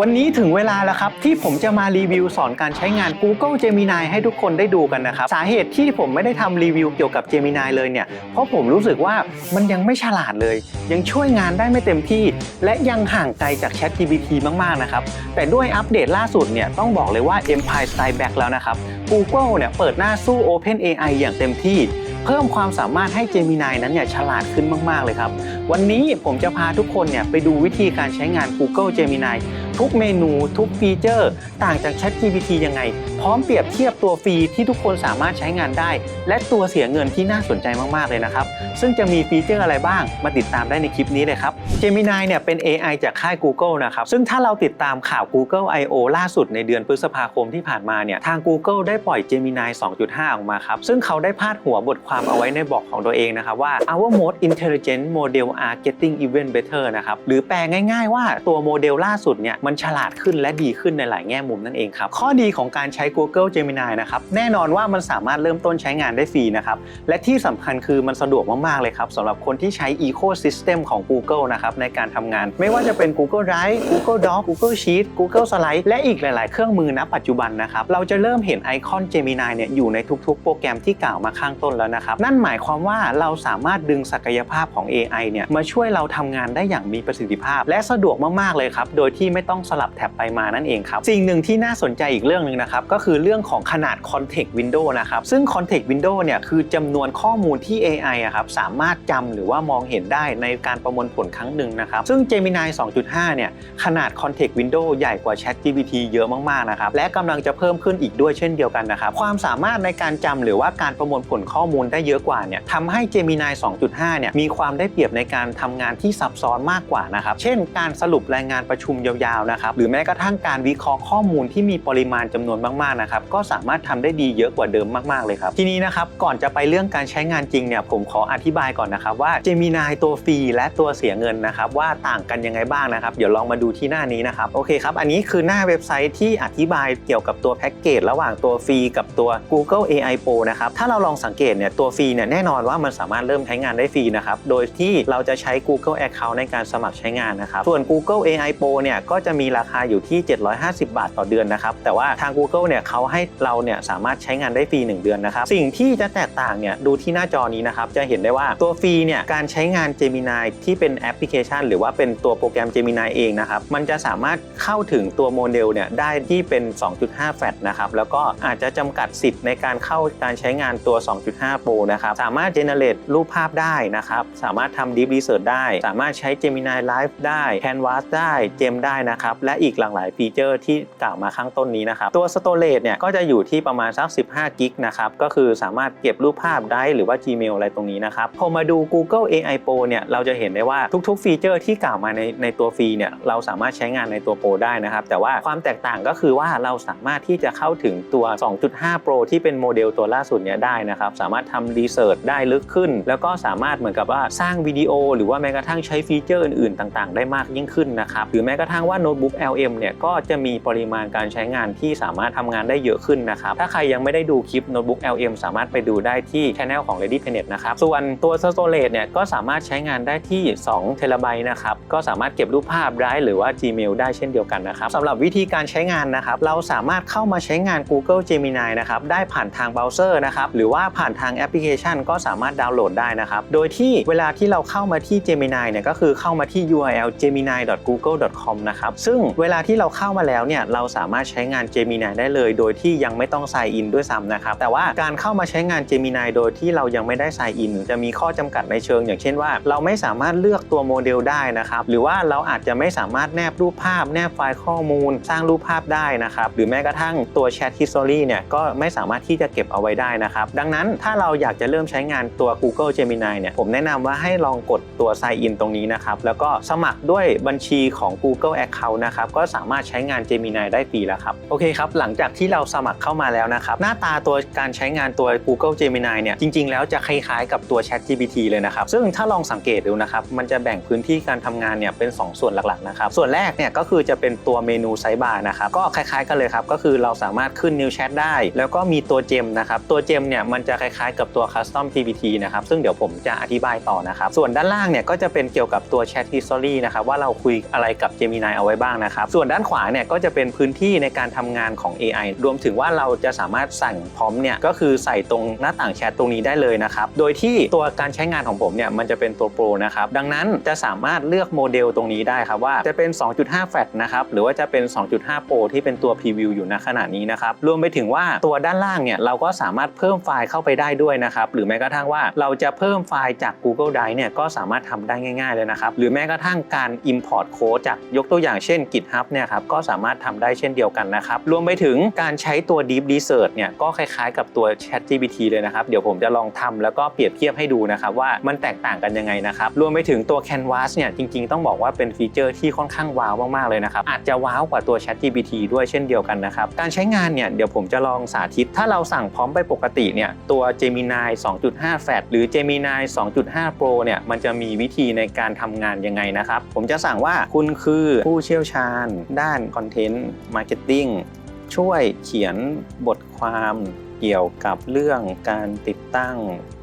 วันนี้ถึงเวลาแล้วครับที่ผมจะมารีวิวสอนการใช้งาน Google Gemini ให้ทุกคนได้ดูกันนะครับ สาเหตุที่ผมไม่ได้ทำรีวิวเกี่ยวกับ Gemini เลยเนี่ย เพราะผมรู้สึกว่ามันยังไม่ฉลาดเลย ยังช่วยงานได้ไม่เต็มที่ และยังห่างไกลจาก ChatGPT มากๆนะครับ แต่ด้วยอัปเดตล่าสุดเนี่ยต้องบอกเลยว่า Empire Strike Back แล้วนะครับ Google เนี่ยเปิดหน้าสู้ OpenAI อย่างเต็มที่เพิ่มความสามารถให้ Gemini นั้นเนี่ยฉลาดขึ้นมาก ๆ เลยครับ วันนี้ผมจะพาทุกคนเนี่ยไปดูวิธีการใช้งาน Google Gemini ทุกเมนู ทุกฟีเจอร์ ต่างจาก ChatGPT ยังไง พร้อมเปรียบเทียบตัวฟรีที่ทุกคนสามารถใช้งานได้ และตัวเสียเงินที่น่าสนใจมาก ๆ เลยนะครับ ซึ่งจะมีฟีเจอร์อะไรบ้าง มาติดตามได้ในคลิปนี้เลยครับ Gemini เนี่ยเป็น AI จากค่าย Google นะครับ ซึ่งถ้าเราติดตามข่าว Google I/O ล่าสุดในเดือนพฤษภาคมที่ผ่านมาเนี่ยทาง Google ได้ปล่อย Gemini 2.5 ออกมาครับซึ่งเขาได้พาดหัวบทความเอาไว้ในบอกของตัวเองนะครับว่า our most intelligent model are getting even better นะครับหรือแปลง่าย ๆ ว่าตัวโมเดลล่าสุดเนี่ยมันฉลาดขึ้นและดีขึ้นในหลายแง่มุมนั่นเองครับ ข้อดีของการใช้ Google Gemini นะครับ แน่นอนว่ามันสามารถเริ่มต้นใช้งานได้ฟรีนะครับ และที่สำคัญคือมันสะดวกมาก ๆ เลยครับสำหรับคนที่ใช้ Ecosystem ของ Google นะครับในการทำงาน ไม่ว่าจะเป็น Google Drive Google Doc Google Sheet Google Slide และอีกหลาย ๆ เครื่องมือณปัจจุบันนะครับ เราจะเริ่มเห็นไอคอน Gemini เนี่ยอยู่ในทุก ๆ โปรแกรมที่กล่าวมาข้างต้นแล้วนะครับ นั่นหมายความว่าเราสามารถดึงศักยภาพของ AI เนี่ยมาช่วยเราทำงานได้อย่างมีประสิทธิภาพ และสะดวกมาก ๆ เลยครับ โดยที่ไม่ต้อง้องสลับแท็บไปมานั่นเองครับ สิ่งหนึ่งที่น่าสนใจอีกเรื่องหนึ่งนะครับก็คือเรื่องของขนาด Context Window นะครับซึ่ง Context Window เนี่ยคือจำนวนข้อมูลที่ AI อะครับสามารถจำหรือว่ามองเห็นได้ในการประมวลผลครั้งหนึ่งนะครับซึ่ง Gemini 2.5 เนี่ยขนาด Context Window ใหญ่กว่า ChatGPT เยอะมากๆนะครับและกำลังจะเพิ่มขึ้นอีกด้วยเช่นเดียวกันนะครับความสามารถในการจำหรือว่าการประมวลผลข้อมูลได้เยอะกว่าเนี่ยทำให้ Gemini 2.5 เนี่ยมีความได้เปรียบในการทำงานที่ซับซ้อนมากกว่านะครับเช่น การสรุปรายงานประชุมยาวๆนะครับหรือแม้กระทั่งการวิเคราะห์ข้อมูลที่มีปริมาณจำนวนมากๆนะครับก็สามารถทำได้ดีเยอะกว่าเดิมมากๆเลยครับทีนี้นะครับก่อนจะไปเรื่องการใช้งานจริงเนี่ยผมขออธิบายก่อนนะครับว่า Gemini ตัวฟรีและตัวเสียเงินนะครับว่าต่างกันยังไงบ้างนะครับเดี๋ยวลองมาดูที่หน้านี้นะครับโอเคครับอันนี้คือหน้าเว็บไซต์ที่อธิบายเกี่ยวกับตัวแพ็กเกจระหว่างตัวฟรีกับตัว Google AI Pro นะครับถ้าเราลองสังเกตเนี่ยตัวฟรีเนี่ยแน่นอนว่ามันสามารถเริ่มใช้งานได้ฟรีนะครับโดยที่เราจะใช้ Google Account ในการสมัครใช้งานนะครับส่วน Google AI Pro เนี่ยก็จะมีราคาอยู่ที่ 750 บาทต่อเดือนนะครับแต่ว่าทาง Google เนี่ยเขาให้เราเนี่ยสามารถใช้งานได้ฟรี 1 เดือนนะครับสิ่งที่จะแตกต่างเนี่ยดูที่หน้าจอนี้นะครับจะเห็นได้ว่าตัวฟรีเนี่ยการใช้งาน Gemini ที่เป็นแอปพลิเคชัน หรือว่าเป็นตัวโปรแกรม Gemini เองนะครับมันจะสามารถเข้าถึงตัวโมเดลเนี่ยได้ที่เป็น 2.5 แฟลตนะครับแล้วก็อาจจะจำกัดสิทธิ์ในการเข้าการใช้งานตัว 2.5 Pro นะครับสามารถ generate รูปภาพได้นะครับสามารถทำ deep research ได้ สามารถใช้ Gemini Live ได้ Canvas ได้ Gem ได้นะครับและอีกหลากหลายฟีเจอร์ที่กล่าวมาข้างต้นนี้นะครับตัว storage เนี่ยก็จะอยู่ที่ประมาณสัก15กิกนะครับก็คือสามารถเก็บรูปภาพได้หรือว่า Gmail อะไรตรงนี้นะครับพอมาดู Google AI Pro เนี่ยเราจะเห็นได้ว่าทุกๆ ฟีเจอร์ที่กล่าวมาในในตัวฟรีเนี่ยเราสามารถใช้งานในตัว Pro ได้นะครับแต่ว่าความแตกต่างก็คือว่าเราสามารถที่จะเข้าถึงตัว 2.5 Pro ที่เป็นโมเดลตัวล่าสุดเนี่ยได้นะครับสามารถทำรีเสิร์ชได้ลึกขึ้น แล้วก็สามารถเหมือนกับว่าสร้างวิดีโอ หรือว่าแม้กระทั่งใช้ฟีเจอร์อื่นๆ ต่าง ๆ ได้มากยิ่งขึ้นนะครับหรือแม้กระทั่งว่าโน้ตบุ๊ก LM เนี่ยก็จะมีปริมาณการใช้งานที่สามารถทำงานได้เยอะขึ้นนะครับ ถ้าใครยังไม่ได้ดูคลิปโน้ตบุ๊ก LM สามารถไปดูได้ที่ช anel ของ Ready Planet นะครับ ส่วนตัว storage เนี่ยก็สามารถใช้งานได้ที่2เทราไบต์นะครับ ก็สามารถเก็บรูปภาพได้หรือว่า Gmail ได้เช่นเดียวกันนะครับสำหรับวิธีการใช้งานนะครับ เราสามารถเข้ามาใช้งาน Google Gemini นะครับ ได้ผ่านทางเบราว์เซอร์นะครับ หรือว่าผ่านทางแอปพลิเคชัน ก็สามารถดาวน์โหลดได้นะครับ โดยที่เวลาที่เราเข้ามาที่ Gemini เนี่ยก็คือเข้ามาที่ URL gemini.google.com นะครับซึ่งเวลาที่เราเข้ามาแล้วเนี่ยเราสามารถใช้งาน Gemini ได้เลย โดยที่ยังไม่ต้อง sign in ด้วยซ้ำนะครับ แต่ว่าการเข้ามาใช้งาน Gemini โดยที่เรายังไม่ได้ sign in จะมีข้อจำกัดในเชิง อย่างเช่นว่า เราไม่สามารถเลือกตัวโมเดลได้นะครับหรือว่าเราอาจจะไม่สามารถแนบรูปภาพ แนบไฟล์ข้อมูล สร้างรูปภาพได้นะครับหรือแม้กระทั่งตัว Chat History เนี่ยก็ไม่สามารถที่จะเก็บเอาไว้ได้นะครับดังนั้นถ้าเราอยากจะเริ่มใช้งานตัว Google Gemini เนี่ยผมแนะนำว่าให้ลองกดตัว sign in ตรงนี้นะครับแล้วก็สมัครด้วยบัญชีของ Google Account นะครับก็สามารถใช้งาน Gemini ได้ฟรีแล้วครับโอเคครับหลังจากที่เราสมัครเข้ามาแล้วนะครับหน้าตาตัวการใช้งานตัว Google Gemini เนี่ยจริง ๆ แล้วจะคล้ายๆกับตัว Chat GPT เลยนะครับซึ่งถ้าลองสังเกตดูนะครับมันจะแบ่งพื้นที่การทำงานเนี่ยเป็น 2 ส่วนหลักๆนะครับส่วนแรกเนี่ยก็คือจะเป็นตัวเมนูไซบาร์นะครับก็คล้ายๆกันเลยครับก็คือเราสามารถขึ้น New Chat ได้ แล้วก็มีตัวเจมนะครับตัวเจมเนี่ยมันจะคล้ายๆกับตัว Custom GPT นะครับซึ่งเดี๋ยวผมจะอธิบายต่อนะครับส่วนด้านล่างเนี่ยก็จะเป็นเกี่ยวกับตัว Chat History นะครับว่าเราคุยอะไรกับ Gemini เอาไว้บ้างนะครับ ส่วนด้านขวาเนี่ยก็จะเป็นพื้นที่ในการทำงานของ AI รวมถึงว่าเราจะสามารถสั่งพร้อมเนี่ยก็คือใส่ตรงหน้าต่างแชทตรงนี้ได้เลยนะครับ โดยที่ตัวการใช้งานของผมเนี่ยมันจะเป็นตัวโปรนะครับ ดังนั้นจะสามารถเลือกโมเดลตรงนี้ได้ครับว่าจะเป็น 2.5 แฟลตนะครับหรือว่าจะเป็น 2.5 โปรที่เป็นตัวพรีวิวอยู่ณขณะนี้นะครับรวมไปถึงว่าตัวด้านล่างเนี่ยเราก็สามารถเพิ่มไฟล์เข้าไปได้ด้วยนะครับหรือแม้กระทั่งว่าเราจะเพิ่มไฟล์จาก Google Drive เนี่ยก็สามารถทำได้ง่าย ๆเลยนะครับหรือแม้กระทั่งการ Import Code จากยกตัวอย่างเช่น่น GitHub เนี่ยครับก็สามารถทำได้เช่นเดียวกันนะครับ รวมไปถึงการใช้ตัว Deep Research เนี่ยก็คล้ายๆกับตัว ChatGPT เลยนะครับ เดี๋ยวผมจะลองทำแล้วก็เปรียบเทียบให้ดูนะครับว่ามันแตกต่างกันยังไงนะครับ รวมไปถึงตัว Canvas เนี่ยจริงๆ ต้องบอกว่าเป็นฟีเจอร์ที่ค่อนข้างว้าวมากๆเลยนะครับ อาจจะว้าวกว่าตัว ChatGPT ด้วยเช่นเดียวกันนะครับ การใช้งานเนี่ยเดี๋ยวผมจะลองสาธิต ถ้าเราสั่งพร้อมไปปกติเนี่ยตัว Gemini 2.5 Fat หรือ Gemini 2.5 Pro เนี่ยมันจะมีวิธีในการทำงานยังไงนะครับ ผมจะสั่งว่าคุณคือผู้เชี่ยวชาญ ด้านคอนเทนต์มาร์เก็ตติ้งช่วยเขียนบทความ เกี่ยวกับเรื่องการติดตั้ง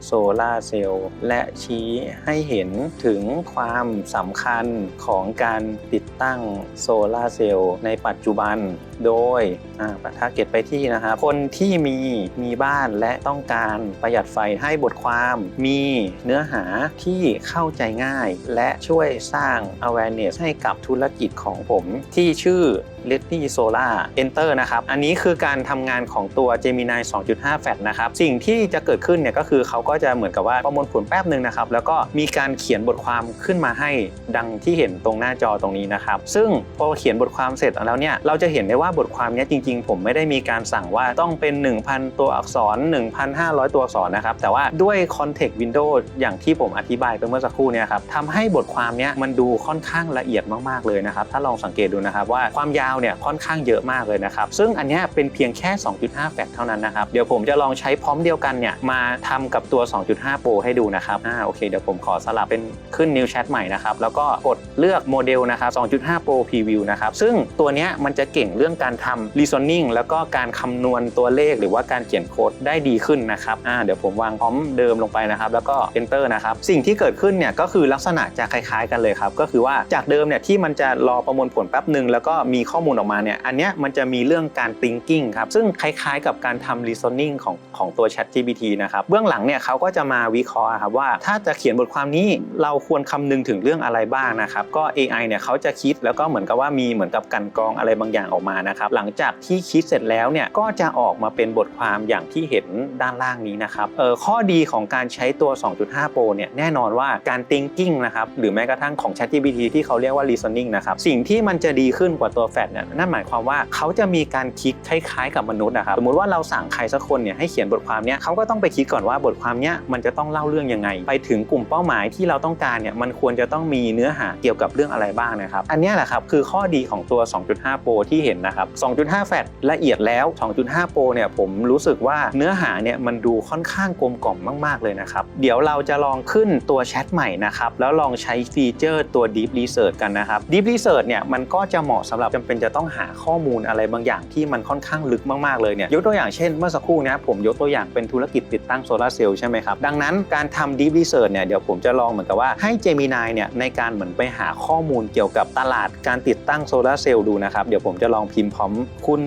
โซลาเซลล์และชี้ให้เห็นถึงความสำคัญของการติดตั้งโซลาเซลล์ในปัจจุบัน โดยอ่าปัทาเก็ตไปที่นะครับ คนที่มีมีบ้านและต้องการประหยัดไฟให้บทความมีเนื้อหาที่เข้าใจง่าย และช่วยสร้าง awareness ให้กับธุรกิจของผมที่ชื่อ l e t t y Solar Enter นะครับ อันนี้คือการทำงานของตัว Gemini 2.5 Fat นะครับ สิ่งที่จะเกิดขึ้นเนี่ยก็คือเขาก็จะเหมือนกับว่าประมวลผลแป๊บหนึ่งนะครับ แล้วก็มีการเขียนบทความขึ้นมาให้ดังที่เห็นตรงหน้าจอตรงนี้นะครับ ซึ่งพอเขียนบทความเสร็จแล้วเนี่ย เราจะเห็นได้ว่าบทความนี้จริง ๆ ผมไม่ได้มีการสั่งว่าต้องเป็น 1,000 ตัวอักษร 1,500 ตัวอักษรนะครับ แต่ว่าด้วย context window อย่างที่ผมอธิบายไปเมื่อสักครู่เนี่ยครับทำให้บทความนี้มันดูค่อนข้างละเอียดมากๆเลยนะครับ ถ้าลองสังเกตดูนะครับว่าความยาวเนี่ยค่อนข้างเยอะมากเลยนะครับ ซึ่งอันนี้เป็นเพียงแค่ 2.5 แฟกเท่านั้นนะครับ เดี๋ยวผมจะลองใช้พร้อมเดียวกันเนี่ยมาทำกับตัว 2.5 Pro ให้ดูนะครับอ่าโอเคเดี๋ยวผมขอสลับเป็นขึ้น New Chat ใหม่นะครับ แล้วก็กดเลือกโมเดลนะครับ 2.5 Pro Preview นะครับ ซึ่งตัวเนี้ยมันจะเก่งเรื่องการทำ reasoning แล้วก็การคำนวณตัวเลขหรือว่าการเขียนโค้ดได้ดีขึ้นนะครับอ่าเดี๋ยวผมวางพร้อมเดิมลงไปนะครับ แล้วก็ enter นะครับ สิ่งที่เกิดขึ้นเนี่ยก็คือลักษณะจะคล้ายๆ กันเลยครับ ก็คือว่าจากเดิมเนี่ยที่มันจะรอประมวลผลแป๊บหนึ่งแล้วก็มีข้ออมูลออกมาเนี่ยอันเนี้ยมันจะมีเรื่องการ thinking ครับซึ่งคล้ายๆ กับการทำ reasoning ของของตัว Chat GPT นะครับเบื้องหลังเนี่ยเขาก็จะมาวิเคราะห์ครับว่าถ้าจะเขียนบทความนี้เราควรคำนึงถึงเรื่องอะไรบ้างนะครับก็ AI เนี่ยเขาจะคิดแล้วก็เหมือนกับว่ามีเหมือนกับกันกรองอะไรบางอย่างออกมานะครับหลังจากที่คิดเสร็จแล้วเนี่ยก็จะออกมาเป็นบทความอย่างที่เห็นด้านล่างนี้นะครับเออข้อดีของการใช้ตัว 2.5 Pro เนี่ยแน่นอนว่าการ thinking นะครับหรือแม้กระทั่งของ ChatGPT ที่เขาเรียกว่า reasoning นะครับสิ่งที่มันจะดีขึ้นกว่าตัวแฟดเนี่ยนั่นหมายความว่าเขาจะมีการคิดคล้ายๆ กับมนุษย์นะครับสมมติว่าเราสั่งใครสักคนเนี่ยให้เขียนบทความเนี้ยเขาก็ต้องไปคิดก่อนว่าบทความเนี้ยมันจะต้องเล่าเรื่องยังไง ไปถึงกลุ่มเป้าหมายที่เราต้องการเนี่ยมันควรจะต้องมีเนื้อหาเกี่ยวกับเรื่องอะไรบ้างนะครับ อันนี้แหละครับคือข้อดีของตัว 2.5 Pro ที่เห็นนะครับ 2.5 แฟดละเอียดแล้ว 2.5 Pro เนี่ยผมรู้สึกว่าเนื้อหาเนี่ยมันดูค่อนข้างกลมกล่อมมาก ๆ เลยนะครับ เดี๋ยวเราจะลองขึ้นตัวแชทใหม่นะครับ แล้วลองใช้ฟีเจอร์ตัว Deep Research กันนะครับ Deep Research เนี่ยมันก็จะเหมาะสำหรับจำเป็นจะต้องหาข้อมูลอะไรบางอย่างที่มันค่อนข้างลึกมากๆเลยเนี่ยยกตัวอย่างเช่นเมื่อสักครู่เนี้ผมยกตัวอย่างเป็นธุรกิจติดตั้งโซลาร์เซลล์ใช่ไหมครับดังนั้นการทำ Deep Research เนี่ยเดี๋ยวผมจะลองเหมือนกับว่าให้ Gemini เนี่ยในการเหมือนไปหาข้อมูลเกี่ยวกับตลาดการติดตั้งโซลาร์เซลล์ดูนะครับเดี๋ยวผมจะลองพิมพ์พร้อมคุณ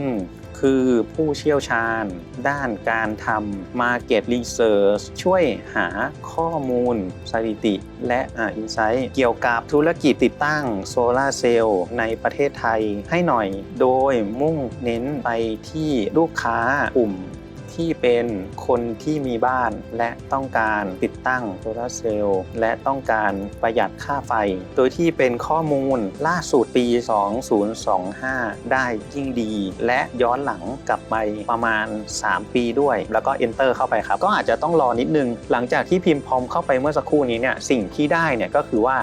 คือผู้เชี่ยวชาญ ด้านการทำ Market Research ช่วยหาข้อมูลสถิติ และอินไซต์เกี่ยวกับธุรกิจติดตั้งโซลาร์เซลล์ในประเทศไทยให้หน่อย โดยมุ่งเน้นไปที่ลูกค้ากลุ่ม ที่เป็นคนที่มีบ้านและต้องการติดตั้งโซลาเซลล์และต้องการประหยัดค่าไฟ โดยที่เป็นข้อมูลล่าสุดปี 2025 ได้ยิ่งดี และย้อนหลังกลับไปประมาณ 3 ปีด้วย แล้วก็ enter เข้าไปครับ ก็อาจจะต้องรอนิดนึง หลังจากที่พิมพ์พร้อมเข้าไปเมื่อสักครู่นี้เนี่ยสิ่งที่ได้เนี่ยก็คือว่า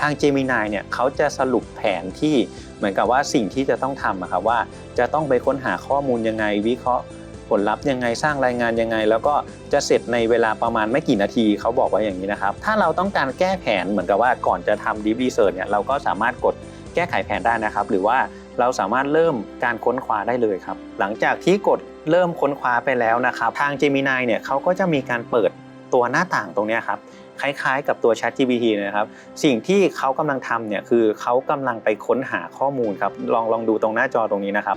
ทาง Gemini เนี่ยเขาจะสรุปแผนที่เหมือนกับว่าสิ่งที่จะต้องทำอะครับว่าจะต้องไปค้นหาข้อมูลยังไงวิเคราะห์ ผลลัพธ์ยังไงสร้างรายงานยังไง แล้วก็จะเสร็จในเวลาประมาณไม่กี่นาทีเขาบอกไว้อย่างนี้นะครับ ถ้าเราต้องการแก้แผนเหมือนกับว่าก่อนจะทำ deep research เนี่ยเราก็สามารถกดแก้ไขแผนได้นะครับ หรือว่าเราสามารถเริ่มการค้นคว้าได้เลยครับ หลังจากที่กดเริ่มค้นคว้าไปแล้วนะครับ ทาง Gemini เนี่ยเขาก็จะมีการเปิดตัวหน้าต่างตรงนี้ครับคล้ายๆ กับตัว Chat GPT นะครับ สิ่งที่เขากำลังทำเนี่ยคือเขากำลังไปค้นหาข้อมูลครับ ลองลองดูตรงหน้าจอตรงนี้นะครับ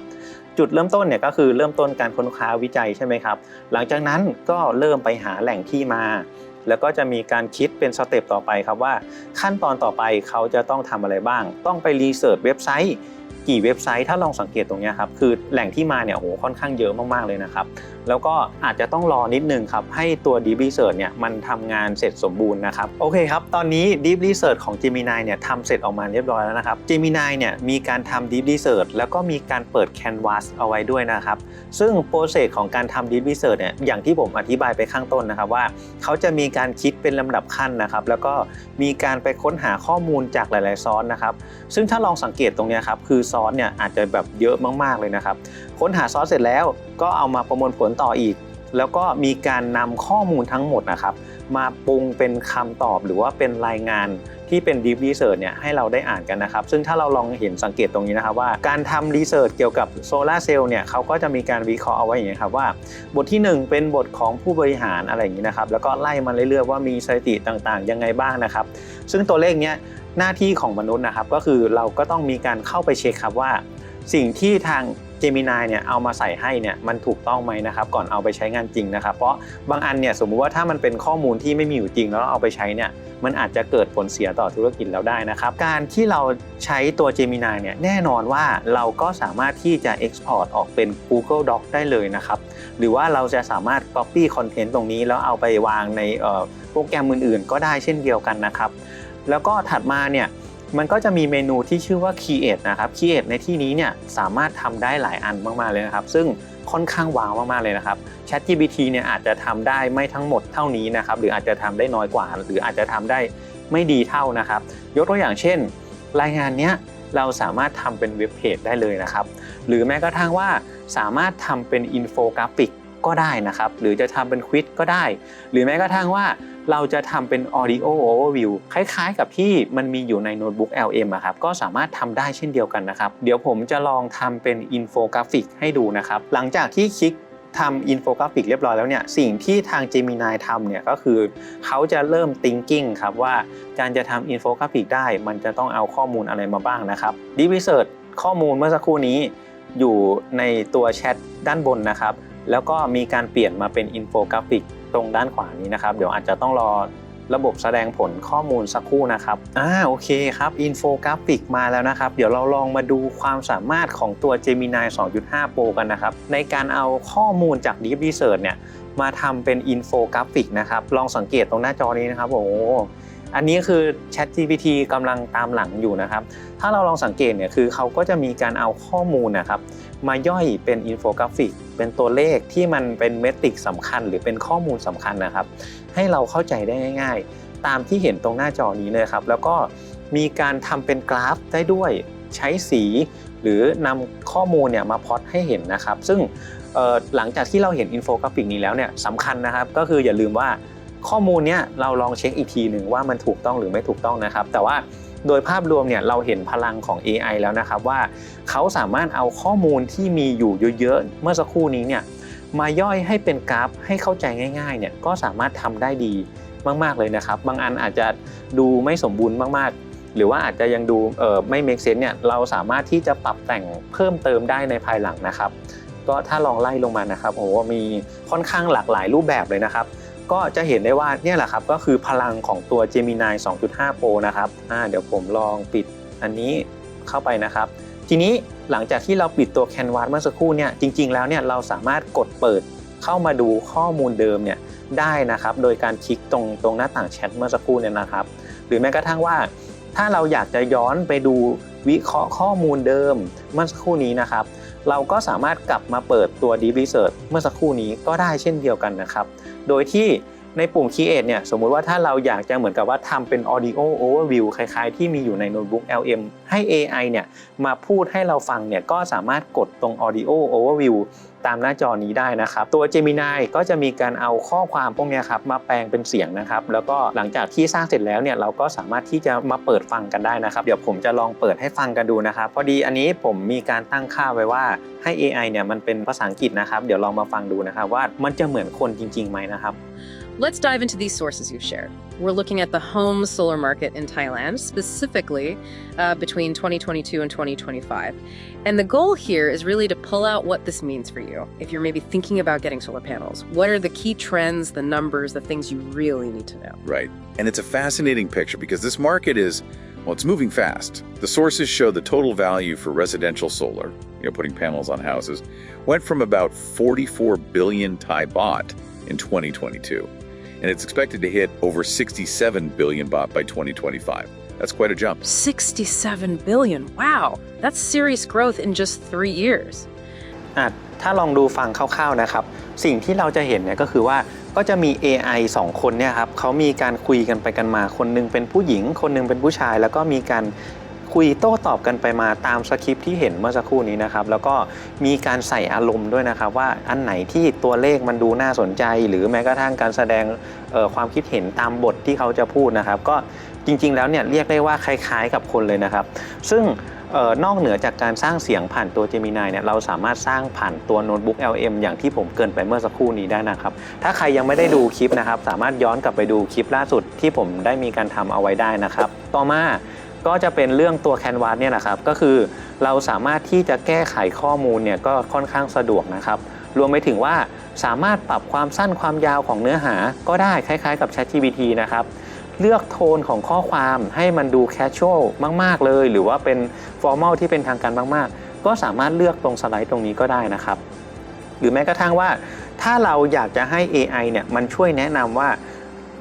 จุดเริ่มต้นเนี่ยก็คือเริ่มต้นการค้นคว้าวิจัยใช่ไหมครับ หลังจากนั้นก็เริ่มไปหาแหล่งที่มา แล้วก็จะมีการคิดเป็นสเต็ปต่อไปครับว่า ขั้นตอนต่อไปเขาจะต้องทำอะไรบ้าง ต้องไปรีเสิร์ชเว็บไซต์ กี่เว็บไซต์ถ้าลองสังเกตตรงนี้ครับคือแหล่งที่มาเนี่ยโอ้โหค่อนข้างเยอะมากๆเลยนะครับแล้วก็อาจจะต้องรอนิดนึงครับให้ตัว Deep Research เนี่ยมันทำงานเสร็จสมบูรณ์นะครับโอเคครับตอนนี้ Deep Research ของ Gemini เนี่ยทำเสร็จออกมาเรียบร้อยแล้วนะครับ Gemini เนี่ยมีการทำ Deep Research แล้วก็มีการเปิด Canvas เอาไว้ด้วยนะครับซึ่งโปรเซสของการทำ Deep Research เนี่ยอย่างที่ผมอธิบายไปข้างต้นนะครับว่าเขาจะมีการคิดเป็นลำดับขั้นนะครับแล้วก็มีการไปค้นหาข้อมูลจากหลาย ๆ ซอสนะครับซึ่งถ้าลองสังเกตตรงนี้ครับคือซอสเนี่ยอาจจะแบบเยอะมากๆเลยนะครับ ค้นหาซอสเสร็จแล้วก็เอามาประมวลผลต่ออีก แล้วก็มีการนำข้อมูลทั้งหมดนะครับ มาปรุงเป็นคำตอบหรือว่าเป็นรายงานที่เป็น Deep Research เนี่ยให้เราได้อ่านกันนะครับ ซึ่งถ้าเราลองเห็นสังเกตตรงนี้นะครับว่าการทำรีเสิร์ชเกี่ยวกับโซลาเซลล์เนี่ยเขาก็จะมีการวิเคราะห์เอาไว้อย่างนี้ครับว่า บทที่ 1 เป็นบทของผู้บริหารอะไรอย่างนี้นะครับ แล้วก็ไล่มาเรื่อยๆว่ามีสถิติต่างๆ ยังไงบ้างนะครับ ซึ่งตัวเลขเนี้ย หน้าที่ของมนุษย์นะครับ ก็คือเราก็ต้องมีการเข้าไปเช็คครับว่า สิ่งที่ทาง Gemini เนี่ยเอามาใส่ให้เนี่ยมันถูกต้องไหมนะครับ ก่อนเอาไปใช้งานจริงนะครับ เพราะบางอันเนี่ยสมมุติว่าถ้ามันเป็นข้อมูลที่ไม่มีอยู่จริง แล้วเราเอาไปใช้เนี่ยมันอาจจะเกิดผลเสียต่อธุรกิจเราได้นะครับ การที่เราใช้ตัว Gemini เนี่ยแน่นอนว่าเราก็สามารถที่จะ Export ออกเป็น Google Doc ได้เลยนะครับ หรือว่าเราจะสามารถ Copy Content ตรงนี้แล้วเอาไปวางในโปรแกรมอื่นๆ ก็ได้เช่นเดียวกันนะครับ แล้วก็ถัดมาเนี่ยมันก็จะมีเมนูที่ชื่อว่า Create นะครับ Create ในที่นี้เนี่ยสามารถทำได้หลายอันมาก ๆ เลยนะครับ ซึ่งค่อนข้างว้าวมาก ๆ เลยนะครับ ChatGPT เนี่ยอาจจะทำได้ไม่ทั้งหมดเท่านี้นะครับ หรืออาจจะทำได้น้อยกว่า หรืออาจจะทำได้ไม่ดีเท่านะครับ ยกตัวอย่างเช่น รายงานเนี้ยเราสามารถทำเป็นเว็บเพจได้เลยนะครับ หรือแม้กระทั่งว่าสามารถทำเป็นอินโฟกราฟิก ก็ได้นะครับ หรือจะทำเป็นควิดก็ได้ หรือแม้กระทั่งว่าเราจะทำเป็น Audio Overview คล้ายๆ กับที่มันมีอยู่ในโน้ตบุ๊ก LM อะครับก็สามารถทำได้เช่นเดียวกันนะครับ เดี๋ยวผมจะลองทำเป็นอินโฟกราฟิกให้ดูนะครับ หลังจากที่คลิกทำอินโฟกราฟิกเรียบร้อยแล้วเนี่ยสิ่งที่ทาง Gemini ทำเนี่ยก็คือเขาจะเริ่ม thinking ครับว่าการจะทำอินโฟกราฟิกได้ มันจะต้องเอาข้อมูลอะไรมาบ้างนะครับ Deep Research ข้อมูลเมื่อสักครู่นี้อยู่ในตัวแชทด้านบนนะครับ แล้วก็มีการเปลี่ยนมาเป็นอินโฟกราฟิกตรงด้านขวานี้นะครับ เดี๋ยวอาจจะต้องรอระบบแสดงผลข้อมูลสักครู่นะครับ อ่า โอเคครับ อินโฟกราฟิกมาแล้วนะครับ เดี๋ยวเราลองมาดูความสามารถของตัว Gemini 2.5 Pro กันนะครับ ในการเอาข้อมูลจาก Deep Research เนี่ย มาทำเป็นอินโฟกราฟิกนะครับ ลองสังเกตตรงหน้าจอนี้นะครับ โอ้อันนี้คือ Chat GPT กำลังตามหลังอยู่นะครับ ถ้าเราลองสังเกตเนี่ย คือเขาก็จะมีการเอาข้อมูลนะครับ มาย่อยเป็นอินโฟกราฟิก เป็นตัวเลขที่มันเป็นเมตริกสำคัญ หรือเป็นข้อมูลสำคัญนะครับ ให้เราเข้าใจได้ง่าย ๆ ตามที่เห็นตรงหน้าจอนี้เลยครับ แล้วก็มีการทำเป็นกราฟได้ด้วยใช้สี หรือนำข้อมูลเนี่ยมาพอตให้เห็นนะครับ ซึ่งหลังจากที่เราเห็นอินโฟกราฟิกนี้แล้วเนี่ยสำคัญนะครับ ก็คืออย่าลืมว่าข้อมูลเนี่ยเราลองเช็คอีกทีหนึ่งว่ามันถูกต้องหรือไม่ถูกต้องนะครับ แต่ว่า โดยภาพรวมเนี่ยเราเห็นพลังของ AI แล้วนะครับว่าเขาสามารถเอาข้อมูลที่มีอยู่เยอะๆ เมื่อสักครู่นี้เนี่ยมาย่อยให้เป็นกราฟให้เข้าใจง่ายๆเนี่ยก็สามารถทำได้ดีมากๆเลยนะครับ บางอันอาจจะดูไม่สมบูรณ์มากๆ หรือว่าอาจจะยังดูไม่ make sense เนี่ยเราสามารถที่จะปรับแต่งเพิ่มเติมได้ในภายหลังนะครับ ก็ถ้าลองไล่ลงมานะครับโอ้โหมีค่อนข้างหลากหลายรูปแบบเลยนะครับ ก็จะเห็นได้ว่าเนี่ยแหละครับก็คือพลังของตัว Gemini 2.5 Pro นะครับอ่าเดี๋ยวผมลองปิดอันนี้เข้าไปนะครับ ทีนี้หลังจากที่เราปิดตัว Canvas เมื่อสักครู่เนี่ยจริง ๆ แล้วเนี่ยเราสามารถกดเปิดเข้ามาดูข้อมูลเดิมเนี่ยได้นะครับ โดยการคลิกตรงตรงหน้าต่างแชทเมื่อสักครู่เนี่ยนะครับ หรือแม้กระทั่งว่า ถ้าเราอยากจะย้อนไปดูวิเคราะห์ข้อมูลเดิมเมื่อสักครู่นี้นะครับ เราก็สามารถกลับมาเปิดตัว Deep Research เมื่อสักครู่นี้ก็ได้เช่นเดียวกันนะครับ โดยที่ ในปุ่ม Create เนี่ยสมมุติว่าถ้าเราอยากจะเหมือนกับว่าทำเป็น Audio Overview คล้ายๆ ที่มีอยู่ในโน้ตบุ๊ก LM ให้ AI เนี่ยมาพูดให้เราฟังเนี่ยก็สามารถกดตรง Audio Overview ตามหน้าจอนี้ได้นะครับ ตัว Gemini ก็จะมีการเอาข้อความพวกนี้ครับมาแปลงเป็นเสียงนะครับ แล้วก็หลังจากที่สร้างเสร็จแล้วเนี่ยเราก็สามารถที่จะมาเปิดฟังกันได้นะครับ เดี๋ยวผมจะลองเปิดให้ฟังกันดูนะครับ พอดีอันนี้ผมมีการตั้งค่าไว้ว่าให้ AI เนี่ยมันเป็นภาษาอังกฤษนะครับ เดี๋ยวลองมาฟังดูนะครับว่ามันจะเหมือนคนจริงๆไหมนะครับ let's dive into these sources you've shared. We're looking at the home solar market in Thailand, specifically uh, between 2022 and 2025. And the goal here is really to pull out what this means for you. If you're maybe thinking about getting solar panels, what are the key trends, the numbers, the things you really need to know? Right. And it's a fascinating picture because this market is, well, it's moving fast. The sources show the total value for residential solar, you know, putting panels on houses, went from about 44 billion Thai baht in 2022. And it's expected to hit over 67 billion baht by 2025. That's quite a jump. 67 billion. Wow, that's serious growth in just three years. อะถ้าลองดูฟังคร่าวๆนะครับ สิ่งที่เราจะเห็นเนี่ยก็คือว่าก็จะมี AI 2 คนเนี่ยครับเขามีการคุยกันไปกันมา คนหนึงเป็นผู้หญิง คนหนึงเป็นผู้ชาย แล้วก็มีการ คุยโต้ตอบกันไปมาตามสคริปที่เห็นเมื่อสักครู่นี้นะครับแล้วก็มีการใส่อารมณ์ด้วยนะครับ ว่าอันไหนที่ตัวเลขมันดูน่าสนใจ หรือแม้กระทั่งการแสดงความคิดเห็นตามบทที่เขาจะพูดนะครับ ก็จริง ๆ แล้วเนี่ยเรียกได้ว่าคล้ายๆ กับคนเลยนะครับ ซึ่งออนอกเหนือจากการสร้างเสียงผ่านตัว Gemini เนี่ยเราสามารถสร้างผ่านตัวโน้ตบุ๊ก LM อย่างที่ผมเกินไปเมื่อสักครู่นี้ได้นะครับ ถ้าใครยังไม่ได้ดูคลิปนะครับ สามารถย้อนกลับไปดูคลิปล่าสุดที่ผมได้มีการทำเอาไว้ได้นะครับ ต่อมา ก็จะเป็นเรื่องตัว Canvas เนี่ยนะครับก็คือเราสามารถที่จะแก้ไขข้อมูลเนี่ยก็ค่อนข้างสะดวกนะครับ รวมไปถึงว่าสามารถปรับความสั้นความยาวของเนื้อหาก็ได้คล้ายๆกับ ChatGPT นะครับเลือกโทนของข้อความให้มันดูแคชช a l มาก ๆ เลย หรือว่าเป็นฟอร์ม l ที่เป็นทางการมาก ๆ ก็สามารถเลือกตรงสไลด์ตรงนี้ก็ได้นะครับ หรือแม้กระทั่งว่า ถ้าเราอยากจะให้ AI เนี่ยมันช่วยแนะนำว่า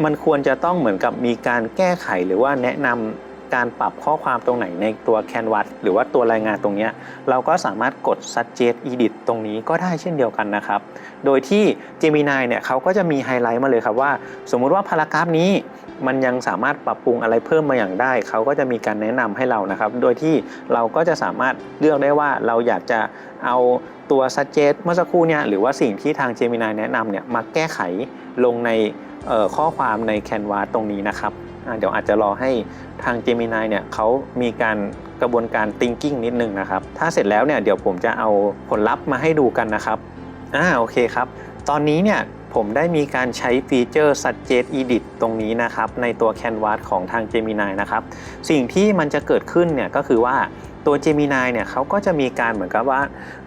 มันควรจะต้องเหมือนกับมีการแก้ไขหรือว่าแนะนำ การปรับข้อความตรงไหนในตัว Canvas หรือว่าตัวรายงานตรงนี้ เราก็สามารถกด suggest edit ตรงนี้ก็ได้เช่นเดียวกันนะครับ โดยที่ Gemini เนี่ยเขาก็จะมีไฮไลท์มาเลยครับว่า สมมุติว่าพารากราฟนี้มันยังสามารถปรับปรุงอะไรเพิ่มมาอย่างได้ เขาก็จะมีการแนะนำให้เรานะครับ โดยที่เราก็จะสามารถเลือกได้ว่าเราอยากจะเอาตัว suggest เมื่อสักครู่เนี่ยหรือว่าสิ่งที่ทาง Gemini แนะนำเนี่ยมาแก้ไขลงในข้อความใน Canvas ตรงนี้นะครับเดี๋ยวอาจจะรอให้ ทาง Gemini เนี่ยเขามีการกระบวนการ thinking นิดนึงนะครับ ถ้าเสร็จแล้วเนี่ยเดี๋ยวผมจะเอาผลลัพธ์มาให้ดูกันนะครับอ่าโอเคครับ ตอนนี้เนี่ยผมได้มีการใช้ฟีเจอร์ Suggest Edit ตรงนี้นะครับ ในตัว Canvas ของทาง Gemini นะครับ สิ่งที่มันจะเกิดขึ้นเนี่ยก็คือว่าตัว Gemini เนี่ยเขาก็จะมีการเหมือนกับว่า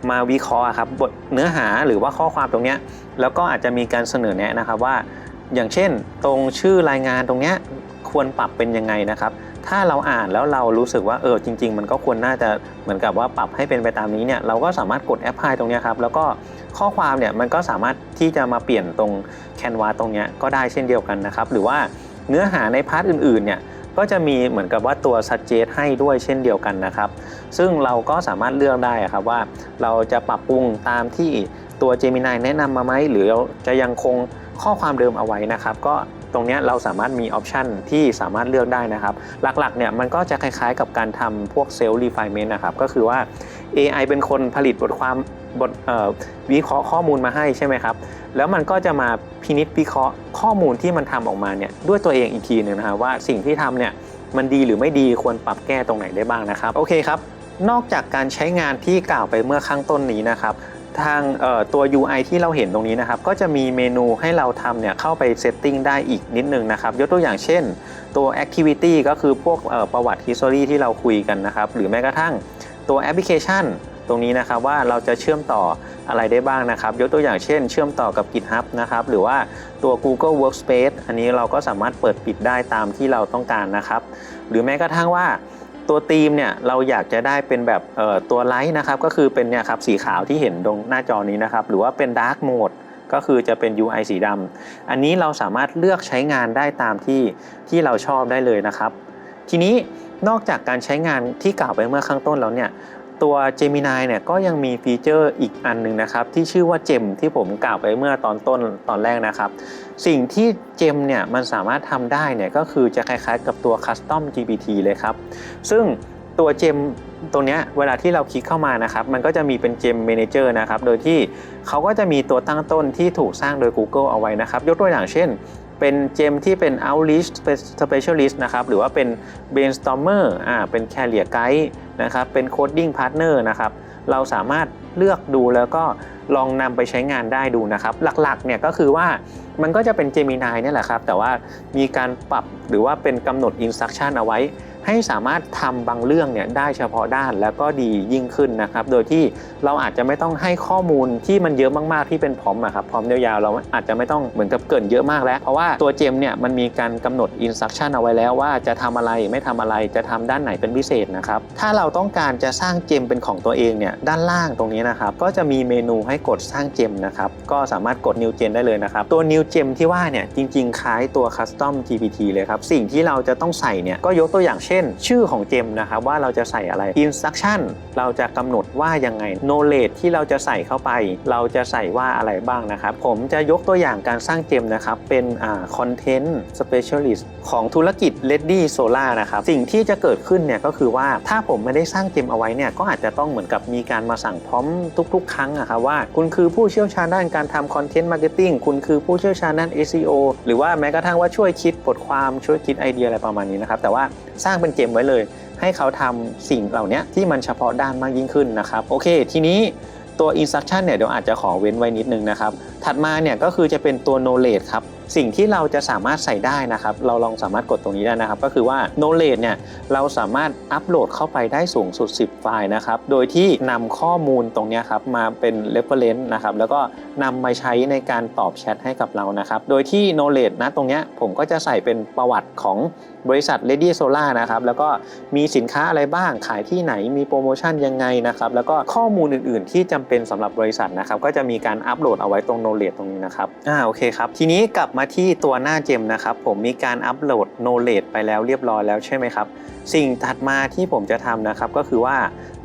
มาวิเคราะห์อะครับบทเนื้อหาหรือว่าข้อความตรงเนี้ยแล้วก็อาจจะมีการเสนอแนะนะครับว่า อย่างเช่น ตรงชื่อรายงานตรงเนี้ย ควรปรับเป็นยังไงนะครับ ถ้าเราอ่านแล้วเรารู้สึกว่าเออจริง ๆ มันก็ควรน่าจะเหมือนกับว่าปรับให้เป็นไปตามนี้เนี่ยเราก็สามารถกดแอปพลายตรงนี้ครับแล้วก็ข้อความเนี่ยมันก็สามารถที่จะมาเปลี่ยนตรงแคนวาตรงเนี้ยก็ได้เช่นเดียวกันนะครับ หรือว่าเนื้อหาในพาร์ทอื่นๆเนี่ยก็จะมีเหมือนกับว่าตัว suggest ให้ด้วยเช่นเดียวกันนะครับ ซึ่งเราก็สามารถเลือกได้ครับว่าเราจะปรับปรุงตามที่ตัว Gemini แนะนำมาไหมหรือจะยังคงข้อความเดิมเอาไว้นะครับ ก็ ตรงนี้เราสามารถมีออปชันที่สามารถเลือกได้นะครับ หลักๆเนี่ยมันก็จะคล้ายๆกับการทำพวก self refinement นะครับ ก็คือว่า AI เป็นคนผลิตบทความบทวิเคราะห์ข้อมูลมาให้ใช่ไหมครับ แล้วมันก็จะมาพินิจวิเคราะห์ข้อมูลที่มันทำออกมาเนี่ยด้วยตัวเองอีกทีหนึ่งนะครับว่าสิ่งที่ทำเนี่ยมันดีหรือไม่ดีควรปรับแก้ตรงไหนได้บ้างนะครับ โอเคครับ นอกจากการใช้งานที่กล่าวไปเมื่อข้างต้นนี้นะครับ ทางตัว UI ที่เราเห็นตรงนี้นะครับ ก็จะมีเมนูให้เราทำเนี่ยเข้าไปเซตติ้งได้อีกนิดนึงนะครับ ยกตัวอย่างเช่น ตัว Activity ก็คือพวกประวัติ History ที่เราคุยกันนะครับ หรือแม้กระทั่งตัวแอปพลิเคชันตรงนี้นะครับว่าเราจะเชื่อมต่ออะไรได้บ้างนะครับ ยกตัวอย่างเช่น เชื่อมต่อกับ GitHub นะครับ หรือว่าตัว Google Workspace อันนี้เราก็สามารถเปิดปิดได้ตามที่เราต้องการนะครับ หรือแม้กระทั่งว่า ตัวธีมเนี่ยเราอยากจะได้เป็นแบบเอ่อตัวไลท์นะครับก็คือเป็นเนี่ยครับสีขาวที่เห็นตรงหน้าจอนี้นะครับหรือว่าเป็นดาร์กโหมดก็คือจะเป็น UI สีดำอันนี้เราสามารถเลือกใช้งานได้ตามที่ที่เราชอบได้เลยนะครับ ทีนี้นอกจากการใช้งานที่กล่าวไปเมื่อข้างต้นแล้วเนี่ย ตัว Gemini เนี่ยก็ยังมีฟีเจอร์อีกอันหนึ่งนะครับที่ชื่อว่า Gem ที่ผมกล่าวไปเมื่อตอนต้นตอนแรกนะครับ สิ่งที่ Gem เนี่ยมันสามารถทำได้เนี่ยก็คือจะคล้ายๆ กับตัว Custom GPT เลยครับ ซึ่งตัว Gem ตรงเนี้ยเวลาที่เราคลิกเข้ามานะครับ มันก็จะมีเป็น Gem Manager นะครับ โดยที่เขาก็จะมีตัวตั้งต้นที่ถูกสร้างโดย Google เอาไว้นะครับ ยกตัวอย่างเช่น เป็นเจมที่เป็น outreach specialist นะครับหรือว่าเป็น brainstormer อ่าเป็น career guide นะครับเป็น coding partner นะครับเราสามารถเลือกดูแล้วก็ลองนำไปใช้งานได้ดูนะครับ หลักๆเนี่ยก็คือว่ามันก็จะเป็น Gemini เนี่ยแหละครับ แต่ว่ามีการปรับหรือว่าเป็นกำหนด instruction เอาไว้ ให้สามารถทำบางเรื่องเนี่ยได้เฉพาะด้านแล้วก็ดียิ่งขึ้นนะครับ โดยที่เราอาจจะไม่ต้องให้ข้อมูลที่มันเยอะมากๆที่เป็นพร้อมอะครับพร้อมยาวๆเราอาจจะไม่ต้องเหมือนกับเกินเยอะมากแล้ว เพราะว่าตัวเจมเนี่ยมันมีการกำหนด instruction เอาไว้แล้วว่าจะทำอะไรไม่ทำอะไรจะทำด้านไหนเป็นพิเศษนะครับถ้าเราต้องการจะสร้างเจมเป็นของตัวเองเนี่ยด้านล่างตรงนี้นะครับก็จะมีเมนูให้กดสร้างเจมนะครับก็สามารถกด new gen ได้เลยนะครับตัว new gem ที่ว่าเนี่ยจริงๆคล้ายตัว custom GPT เลยครับสิ่งที่เราจะต้องใส่เนี่ยก็ยกตัวอย่างเช่นชื่อของเจมนะครับว่าเราจะใส่อะไร instruction เราจะกำหนดว่ายังไง knowledge ที่เราจะใส่เข้าไป เราจะใส่ว่าอะไรบ้างนะครับ ผมจะยกตัวอย่างการสร้างเจมนะครับเป็นอ่า content specialist ของธุรกิจ Ready Solar นะครับ สิ่งที่จะเกิดขึ้นเนี่ยก็คือว่าถ้าผมไม่ได้สร้างเจมเอาไว้เนี่ยก็อาจจะต้องเหมือนกับมีการมาสั่งพร้อมทุก ๆ ครั้งอะครับว่าคุณคือผู้เชี่ยวชาญด้านการทำ content marketing คุณคือผู้เชี่ยวชาญด้าน SEO หรือว่าแม้กระทั่งว่าช่วยคิดบทความช่วยคิดไอเดียอะไรประมาณนี้นะครับแต่ว่าสร้างเป็นเกมไว้เลย ให้เขาทำสิ่งเหล่านี้ที่มันเฉพาะด้านมากยิ่งขึ้นนะครับโอเค ทีนี้ตัว instruction เนี่ยเดี๋ยวอาจจะขอเว้นไว้นิดนึงนะครับ ถัดมาเนี่ยก็คือจะเป็นตัว knowledge ครับ สิ่งที่เราจะสามารถใส่ได้นะครับ เราลองสามารถกดตรงนี้ได้นะครับ ก็คือว่า knowledge เนี่ยเราสามารถอัปโหลดเข้าไปได้สูงสุด 10 ไฟล์นะครับ โดยที่นำข้อมูลตรงนี้ครับมาเป็น reference นะครับ แล้วก็นำมาใช้ในการตอบแชทให้กับเรานะครับ โดยที่ knowledge นะตรงเนี้ยผมก็จะใส่เป็นประวัติของบริษัท Ready Solar นะครับ แล้วก็มีสินค้าอะไรบ้าง ขายที่ไหน มีโปรโมชั่นยังไงนะครับ แล้วก็ข้อมูลอื่น ๆ ที่จำเป็นสำหรับบริษัทนะครับ ก็จะมีการอัปโหลดเอาไว้ตรง knowledge ตรงนี้นะครับ อ่า โอเคครับ ทีนี้กลับมาที่ตัวหน้าเจมนะครับผมมีการอัปโหลดโนเลดไปแล้วเรียบร้อยแล้วใช่ไหมครับสิ่งถัดมาที่ผมจะทำนะครับก็คือว่า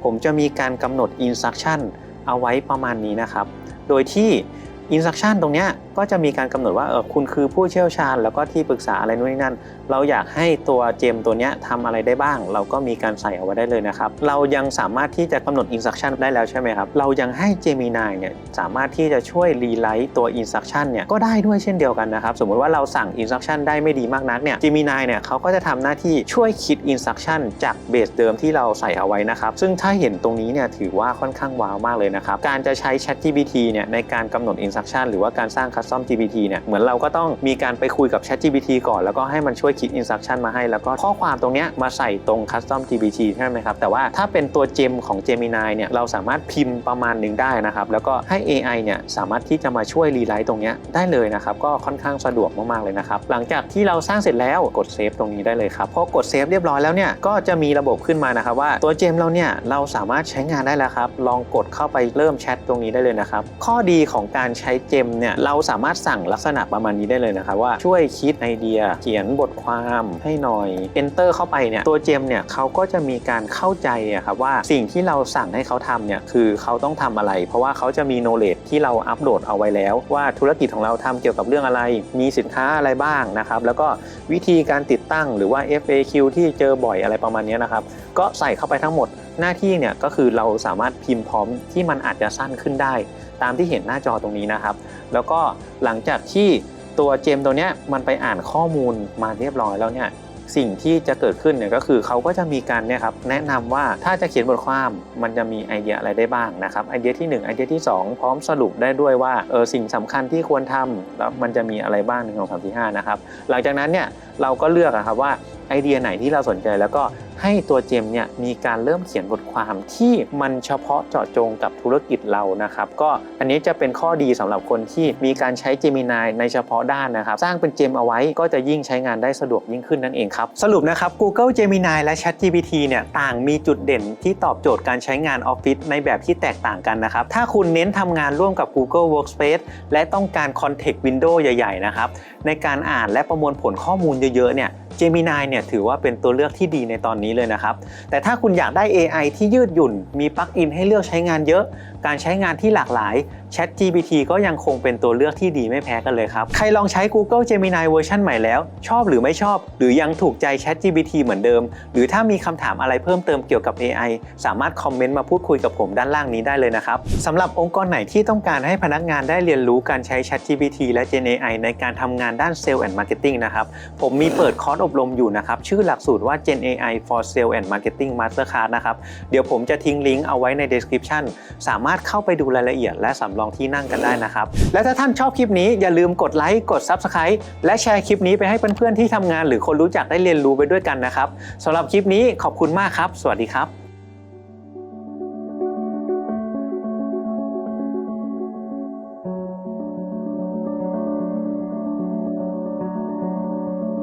ผมจะมีการกำหนด instruction เอาไว้ประมาณนี้นะครับ โดยที่ instruction ตรงเนี้ยก็จะมีการกำหนดว่าเออคุณคือผู้เชี่ยวชาญ แล้วก็ที่ปรึกษาอะไรนู่นนี่นั่น เราอยากให้ตัวเจมตัวนี้ทำอะไรได้บ้าง เราก็มีการใส่เอาไว้ได้เลยนะครับ เรายังสามารถที่จะกำหนด instruction ได้แล้วใช่ไหมครับ เรายังให้ Gemini เนี่ยสามารถที่จะช่วยรีไลท์ตัว instruction เนี่ยก็ได้ด้วยเช่นเดียวกันนะครับ สมมุติว่าเราสั่ง instruction ได้ไม่ดีมากนักเนี่ย Gemini เนี่ยเขาก็จะทำหน้าที่ช่วยคิด instruction จากเบสเดิมที่เราใส่เอาไว้นะครับ ซึ่งถ้าเห็นตรงนี้เนี่ยถือว่าค่อนข้างว้าวมากเลยนะครับ การจะใช้ ChatGPT เนี่ยในการกำหนด instruction หรือว่าการสร้าง custom GPT เนี่ยเหมือนเราก็ต้องมีการไปคุยกับ ChatGPT ก่อนแล้วก็ให้มันช่วยคิด instruction มาให้ แล้วก็ข้อความตรงเนี้ยมาใส่ตรง custom GPT ใช่ไหมครับ แต่ว่าถ้าเป็นตัวเจมของ Gemini เนี่ยเราสามารถพิมพ์ประมาณหนึ่งได้นะครับ แล้วก็ให้ AI เนี่ยสามารถที่จะมาช่วยรีไลท์ตรงเนี้ยได้เลยนะครับ ก็ค่อนข้างสะดวกมากๆเลยนะครับ หลังจากที่เราสร้างเสร็จแล้วกดเซฟตรงนี้ได้เลยครับพอกดเซฟเรียบร้อยแล้วเนี่ยก็จะมีระบบขึ้นมานะครับว่าตัวเจมเราเนี่ยเราสามารถใช้งานได้แล้วครับลองกดเข้าไปเริ่มแชทตรงนี้ได้เลยนะครับข้อดีของการใช้เจมเนี่ยเราสามารถสั่งลักษณะประมาณนี้ได้เลยนะครับว่าช่วยคิดไอเดีย เขียนบทความให้หน่อย Enter เข้าไปเนี่ยตัวเจมเนี่ยเขาก็จะมีการเข้าใจอะครับว่าสิ่งที่เราสั่งให้เขาทำเนี่ยคือเขาต้องทำอะไร เพราะว่าเขาจะมี knowledge ที่เราอัปโหลดเอาไว้แล้ว ว่าธุรกิจของเราทำเกี่ยวกับเรื่องอะไร มีสินค้าอะไรบ้างนะครับแล้วก็วิธีการติดตั้งหรือว่า FAQ ที่เจอบ่อยอะไรประมาณนี้นะครับก็ใส่เข้าไปทั้งหมดหน้าที่เนี่ยก็คือเราสามารถพิมพ์พร้อมที่มันอาจจะสั้นขึ้นได้ ตามที่เห็นหน้าจอตรงนี้นะครับ แล้วก็หลังจากที่ ตัวเจมตัวเนี้ยมันไปอ่านข้อมูลมาเรียบร้อยแล้วเนี่ยสิ่งที่จะเกิดขึ้นเนี่ยก็คือเขาก็จะมีการเนี่ยครับแนะนำว่าถ้าจะเขียนบทความมันจะมีไอเดียอะไรได้บ้างนะครับไอเดียที่ 1 ไอเดียที่ 2 พร้อมสรุปได้ด้วยว่าเออสิ่งสำคัญที่ควรทำแล้วมันจะมีอะไรบ้างหนึ่งสองสามสี่ห้านะครับหลังจากนั้นเนี่ยเราก็เลือกอะครับว่า ไอเดียไหนที่เราสนใจ แล้วก็ให้ตัวเจมเนี่ยมีการเริ่มเขียนบทความที่มันเฉพาะเจาะจงกับธุรกิจเรานะครับ ก็อันนี้จะเป็นข้อดีสำหรับคนที่มีการใช้ Gemini ในเฉพาะด้านนะครับ สร้างเป็นเจมเอาไว้ก็จะยิ่งใช้งานได้สะดวกยิ่งขึ้นนั่นเองครับ สรุปนะครับ Google Gemini และ ChatGPT เนี่ยต่างมีจุดเด่นที่ตอบโจทย์การใช้งานออฟฟิศในแบบที่แตกต่างกันนะครับ ถ้าคุณเน้นทำงานร่วมกับ Google Workspace และต้องการ Context Window ใหญ่ ๆ นะครับ ในการอ่านและประมวลผลข้อมูลเยอะ ๆ เนี่ย Gemini เนี่ยถือว่าเป็นตัวเลือกที่ดีในตอนนี้เลยนะครับ แต่ถ้าคุณอยากได้ AI ที่ยืดหยุ่น มีปลั๊กอินให้เลือกใช้งานเยอะการใช้งานที่หลากหลาย Chat GPT ก็ยังคงเป็นตัวเลือกที่ดีไม่แพ้กันเลยครับ ใครลองใช้ Google Gemini เวอร์ชันใหม่แล้ว ชอบหรือไม่ชอบ หรือยังถูกใจ Chat GPT เหมือนเดิม หรือถ้ามีคำถามอะไรเพิ่มเติมเกี่ยวกับ AI สามารถคอมเมนต์มาพูดคุยกับผมด้านล่างนี้ได้เลยนะครับสำหรับองค์กรไหนที่ต้องการให้พนักงานได้เรียนรู้การใช้ Chat GPT และ Gen AI ในการทำงานด้าน Sales and Marketing นะครับผมมีเปิดคอร์สอบรมอยู่นะครับชื่อหลักสูตรว่า Gen AI for Sale and Marketing Masterclass นะครับเดี๋ยวผมจะทิ้งลิงก์เอาไว้ใน description สามารถารถเข้าไปดูรายละเอียด และสำรองที่นั่งกันได้นะครับ และถ้าท่านชอบคลิปนี้อย่าลืมกดไลค์กด Subscribe และแชร์คลิปนี้ไปให้เพื่อนๆที่ทำงาน หรือคนรู้จักได้เรียนรู้ไปด้วยกันนะครับสำหรับคลิปนี้ขอบคุณมากครับ สวัสดีครับ